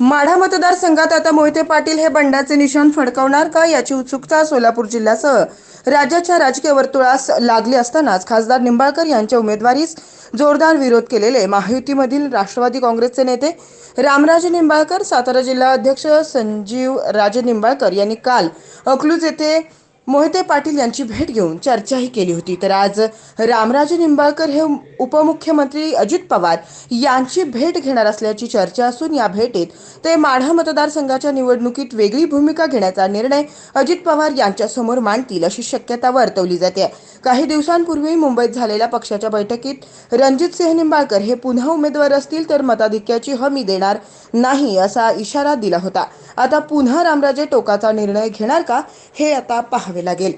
माढा मतदारसंघात आता मोहिते पाटील हे बंडाचे निशाण फडकवणार का याची उत्सुकता सोलापूर जिल्ह्यासह राज्याच्या राजकीय वर्तुळास लागली असतानाच खासदार निंबाळकर यांच्या उमेदवारीस जोरदार विरोध केलेले महायुतीमधील राष्ट्रवादी काँग्रेसचे नेते रामराजे निंबाळकर सातारा जिल्हा अध्यक्ष संजीव राजे निंबाळकर यांनी काल अकलूज येथे मोहिते पाटील यांची भेट घेऊन चर्चाही केली होती. तर आज रामराजे निंबाळकर हे उपमुख्यमंत्री अजित पवार यांची भेट घेणार असल्याची चर्चा असून या भेटीत ते माढा मतदारसंघाच्या निवडणुकीत वेगळी भूमिका घेण्याचा निर्णय अजित पवार यांच्यासमोर मांडतील अशी शक्यता वर्तवली जाते. काही दिवसांपूर्वी मुंबईत झालेल्या पक्षाच्या बैठकीत रणजित सिंह निंबाळकर हे पुन्हा उमेदवार असतील तर मताधिक्याची हमी देणार नाही असा इशारा दिला होता. आता पुन्हा रामराजे टोकाचा निर्णय घेणार का हे आता पाहावे लागेल.